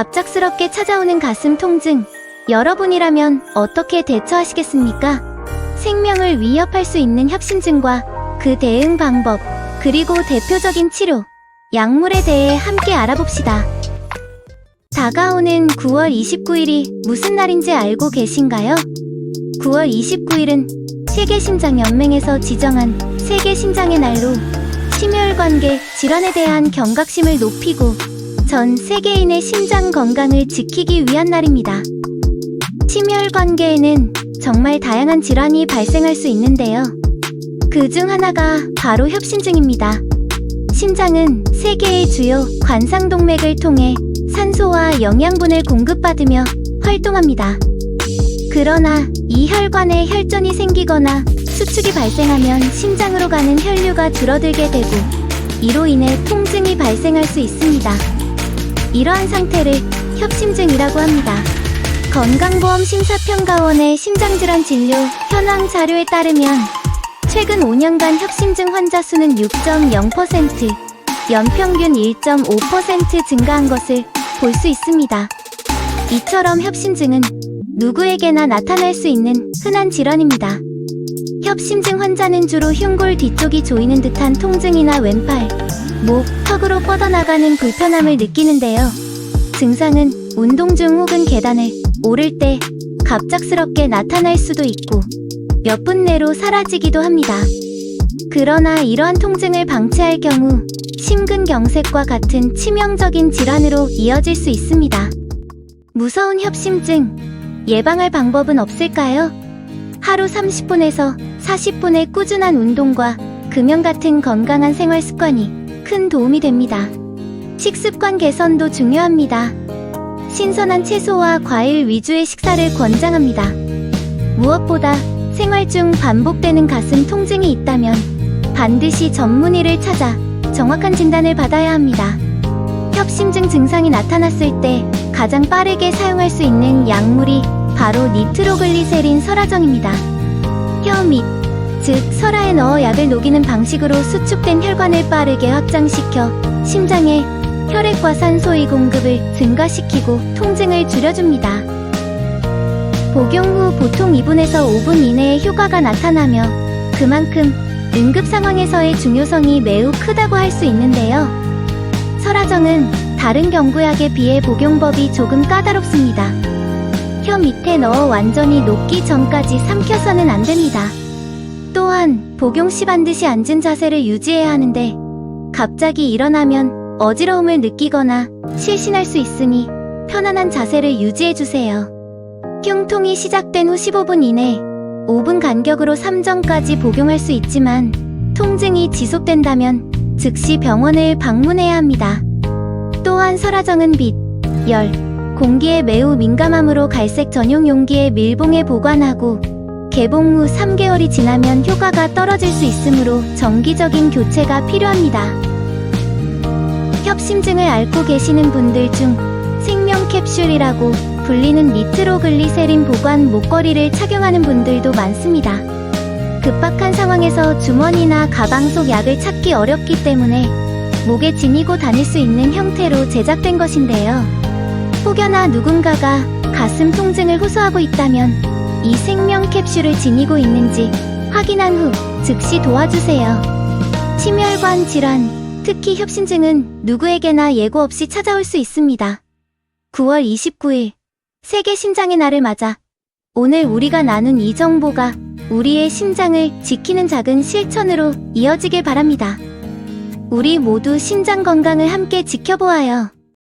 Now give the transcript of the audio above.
갑작스럽게 찾아오는 가슴 통증. 여러분이라면 어떻게 대처하시겠습니까? 생명을 위협할 수 있는 협심증과 그 대응 방법, 그리고 대표적인 치료, 약물에 대해 함께 알아봅시다. 다가오는 9월 29일이 무슨 날인지 알고 계신가요? 9월 29일은 세계심장연맹에서 지정한 세계심장의 날로 심혈관계 질환에 대한 경각심을 높이고 전 세계인의 심장 건강을 지키기 위한 날입니다. 심혈관계에는 정말 다양한 질환이 발생할 수 있는데요. 그 중 하나가 바로 협심증입니다. 심장은 세계의 주요 관상동맥을 통해 산소와 영양분을 공급받으며 활동합니다. 그러나 이 혈관에 혈전이 생기거나 수축이 발생하면 심장으로 가는 혈류가 줄어들게 되고 이로 인해 통증이 발생할 수 있습니다. 이러한 상태를 협심증이라고 합니다. 건강보험 심사평가원의 심장질환 진료 현황 자료에 따르면 최근 5년간 협심증 환자 수는 6.0%, 연평균 1.5% 증가한 것을 볼 수 있습니다. 이처럼 협심증은 누구에게나 나타날 수 있는 흔한 질환입니다. 협심증 환자는 주로 흉골 뒤쪽이 조이는 듯한 통증이나 왼팔, 목, 턱으로 뻗어나가는 불편함을 느끼는데요. 증상은 운동 중 혹은 계단을 오를 때 갑작스럽게 나타날 수도 있고 몇 분 내로 사라지기도 합니다. 그러나 이러한 통증을 방치할 경우 심근경색과 같은 치명적인 질환으로 이어질 수 있습니다. 무서운 협심증 예방할 방법은 없을까요? 하루 30분에서 40분의 꾸준한 운동과 금연 같은 건강한 생활 습관이 큰 도움이 됩니다. 식습관 개선도 중요합니다. 신선한 채소와 과일 위주의 식사를 권장합니다. 무엇보다 생활 중 반복되는 가슴 통증이 있다면 반드시 전문의를 찾아 정확한 진단을 받아야 합니다. 협심증 증상이 나타났을 때 가장 빠르게 사용할 수 있는 약물이 바로 니트로글리세린 설화정입니다. 혀 밑, 즉 설화에 넣어 약을 녹이는 방식으로 수축된 혈관을 빠르게 확장시켜 심장에 혈액과 산소의 공급을 증가시키고 통증을 줄여줍니다. 복용 후 보통 2분에서 5분 이내에 효과가 나타나며 그만큼 응급 상황에서의 중요성이 매우 크다고 할 수 있는데요. 설화정은 다른 경구약에 비해 복용법이 조금 까다롭습니다. 혀 밑에 넣어 완전히 녹기 전까지 삼켜서는 안 됩니다. 또한 복용 시 반드시 앉은 자세를 유지해야 하는데 갑자기 일어나면 어지러움을 느끼거나 실신할 수 있으니 편안한 자세를 유지해 주세요. 흉통이 시작된 후 15분 이내 5분 간격으로 3정까지 복용할 수 있지만 통증이 지속된다면 즉시 병원을 방문해야 합니다. 또한 설화정은 빛, 열, 공기에 매우 민감하므로 갈색 전용 용기에 밀봉해 보관하고 개봉 후 3개월이 지나면 효과가 떨어질 수 있으므로 정기적인 교체가 필요합니다. 협심증을 앓고 계시는 분들 중 생명 캡슐이라고 불리는 니트로글리세린 보관 목걸이를 착용하는 분들도 많습니다. 급박한 상황에서 주머니나 가방 속 약을 찾기 어렵기 때문에 목에 지니고 다닐 수 있는 형태로 제작된 것인데요. 혹여나 누군가가 가슴 통증을 호소하고 있다면 이 생명 캡슐을 지니고 있는지 확인한 후 즉시 도와주세요. 심혈관 질환, 특히 협심증은 누구에게나 예고 없이 찾아올 수 있습니다. 9월 29일 세계 심장의 날을 맞아 오늘 우리가 나눈 이 정보가 우리의 심장을 지키는 작은 실천으로 이어지길 바랍니다. 우리 모두 심장 건강을 함께 지켜보아요.